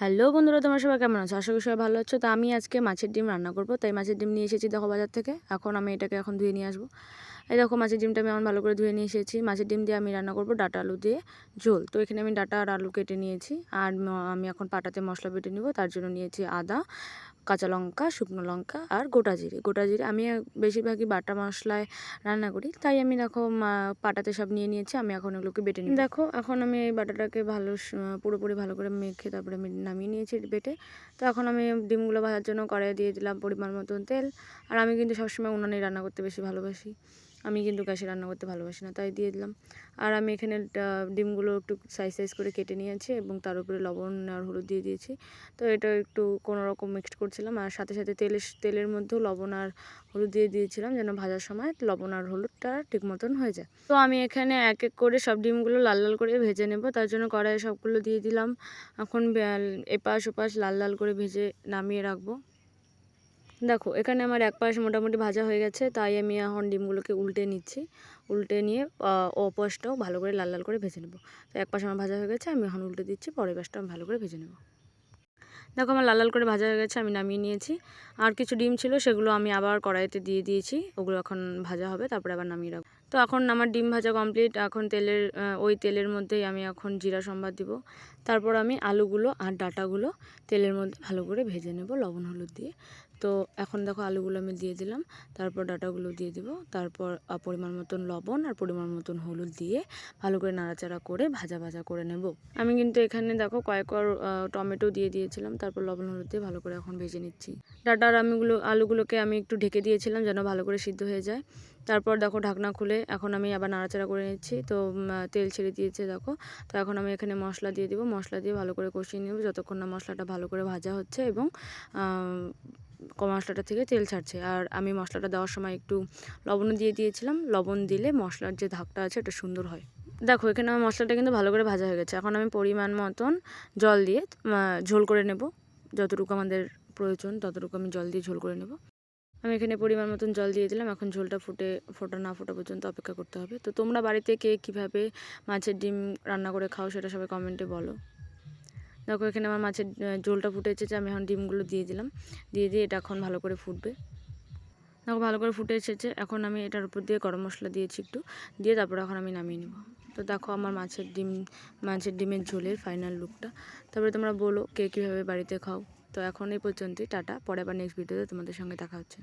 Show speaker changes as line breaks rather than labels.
Hello বন্ধুরা, তোমার সবাই কেমন আছো? আশা করি সবাই ভালো আছো। তো আমি আজকে মাছের ডিম রান্না করব। তাই মাছের ডিম নিয়ে এসেছি দেখো বাজার থেকে। এখন আমি এটাকে এখন ধুয়ে নিয়ে আসব। এই দেখো মাছের ডিমটা আমি এখন ভালো করে ধুয়ে নিয়ে এসেছি। মাছের ডিম দিয়ে আমি রান্না করব ডাটা আলু দিয়ে ঝোল। তো এখানে আমি ডাটা আর আলু কেটে নিয়েছি আর আমি এখন পাটাতে মশলা বেটে নিব। তার জন্য নিয়েছি আদা, কাঁচা লঙ্কা, শুকনো লঙ্কা আর গোটা জিরে। গোটা জিরে আমি বেশিরভাগই বাটা মশলায় রান্না করি। তাই আমি দেখো পাটাতে সব নিয়ে নিয়েছি। আমি এখন এগুলোকে বেটে নিই দেখো এখন আমি এই বাটাটাকে ভালো পুরোপুরি ভালো করে মেখে তারপরে আমি নামিয়ে নিয়েছি বেটে। তো এখন আমি ডিমগুলো ভাজার জন্য কড়াইয়ে দিয়ে দিলাম পরিমাণ মতন তেল। আর আমি কিন্তু সবসময় উনানেই রান্না করতে বেশি ভালোবাসি। আমি কিন্তু গ্যাসে রান্না করতে ভালোবাসি না, তাই দিয়ে দিলাম। আর আমি এখানে ডিমগুলো একটু সাইজ সাইজ করে কেটে নিয়েছি এবং তার উপরে লবণ আর হলুদ দিয়ে দিয়েছি। তো এটা একটু কোনো রকম মিক্সড করছিলাম আর সাথে সাথে তেলের তেলের মধ্যেও লবণ আর হলুদ দিয়ে দিয়েছিলাম যেন ভাজার সময় লবণ আর হলুদটা ঠিক মতন হয়ে যায়। তো আমি এখানে এক এক করে সব ডিমগুলো লাল লাল করে ভেজে নেব, তার জন্য কড়াইয়ে সবগুলো দিয়ে দিলাম। এখন এপাশ ওপাশ লাল লাল করে ভেজে নামিয়ে রাখব। দেখো, এখানে আমার এক পাশ মোটামুটি ভাজা হয়ে গেছে, তাই আমি এখন ডিমগুলোকে উল্টে নিচ্ছি। উল্টে নিয়ে অপাশটাও ভালো করে লাল লাল করে ভেজে নেব। তো এক পাশ আমার ভাজা হয়ে গেছে, আমি এখন উল্টে দিচ্ছি, পরের পাশটা আমি ভালো করে ভেজে নেব। দেখো, আমার লাল লাল করে ভাজা হয়ে গেছে, আমি নামিয়ে নিয়েছি। আর কিছু ডিম ছিল, সেগুলো আমি আবার কড়াইতে দিয়ে দিয়েছি, ওগুলো এখন ভাজা হবে, তারপরে আবার নামিয়ে রাখব। তো এখন আমার ডিম ভাজা কমপ্লিট এখন তেলের ওই তেলের মধ্যেই আমি এখন জিরা সম্বাদ দিব। তারপর আমি আলুগুলো আর ডাটাগুলো তেলের মধ্যে ভালো করে ভেজে নেব লবণ, হলুদ দিয়ে। তো এখন দেখো আলুগুলো আমি দিয়ে দিলাম, তারপর ডাটাগুলো দিয়ে দিব। তারপর পরিমাণ মতন লবণ আর পরিমাণ মতন হলুদ দিয়ে ভালো করে নাড়াচাড়া করে ভাজা ভাজা করে নেব। আমি কিন্তু এখানে দেখো কয়েকর টমেটো দিয়ে দিয়েছিলাম, তারপর লবণ, হলুদ দিয়ে ভালো করে এখন ভেজে নিচ্ছি। ডাটার আমিগুলো, আলুগুলোকে আমি একটু ঢেকে দিয়েছিলাম যেন ভালো করে সিদ্ধ হয়ে যায়। তারপর দেখো ঢাকনা খুলে এখন আমি আবার নাড়াচাড়া করে নিচ্ছি। তো তেল ছেড়ে দিয়েছে দেখো। তো এখন আমি এখানে মশলা দিয়ে দিব। মশলা দিয়ে ভালো করে কষিয়ে নেব যতক্ষণ না মশলাটা ভালো করে ভাজা হচ্ছে এবং মশলাটা থেকে তেল ছাড়ছে। আর আমি মশলাটা দেওয়ার সময় একটু লবণও দিয়ে দিয়েছিলাম। লবণ দিলে মশলার যে ধাকটা আছে এটা সুন্দর হয়। দেখো, এখানে আমার মশলাটা কিন্তু ভালো করে ভাজা হয়ে গেছে। এখন আমি পরিমাণ মতন জল দিয়ে ঝোল করে নেব। যতটুকু আমাদের প্রয়োজন, ততটুকু আমি জল দিয়ে ঝোল করে নেব। আমি এখানে পরিমাণ মতন জল দিয়ে দিলাম। এখন ঝোলটা ফুটে, ফোটা না ফোটা পর্যন্ত অপেক্ষা করতে হবে। তো তোমরা বাড়িতে কে কীভাবে মাছের ডিম রান্না করে খাও সেটা সবাই কমেন্টে বলো। দেখো, এখানে আমার মাছের ঝোলটা ফুটে এসেছে আমি এখন ডিমগুলো দিয়ে দিলাম। দিয়ে দিয়ে এটা এখন ভালো করে ফুটবে। দেখো, ভালো করে ফুটে এসেছে। এখন আমি এটার উপর দিয়ে গরম মশলা দিয়েছি একটু। দিয়ে তারপর এখন আমি নামিয়ে নেব। তো দেখো, আমার মাছের ডিম, মাছের ডিমের ঝোলের ফাইনাল লুকটা তারপরে তোমরা বলো, কে কীভাবে বাড়িতে খাও। তো এখন এই পর্যন্তই, টাটা। পরে আবার নেক্সট ভিডিওতে তোমাদের সঙ্গে দেখা হচ্ছে।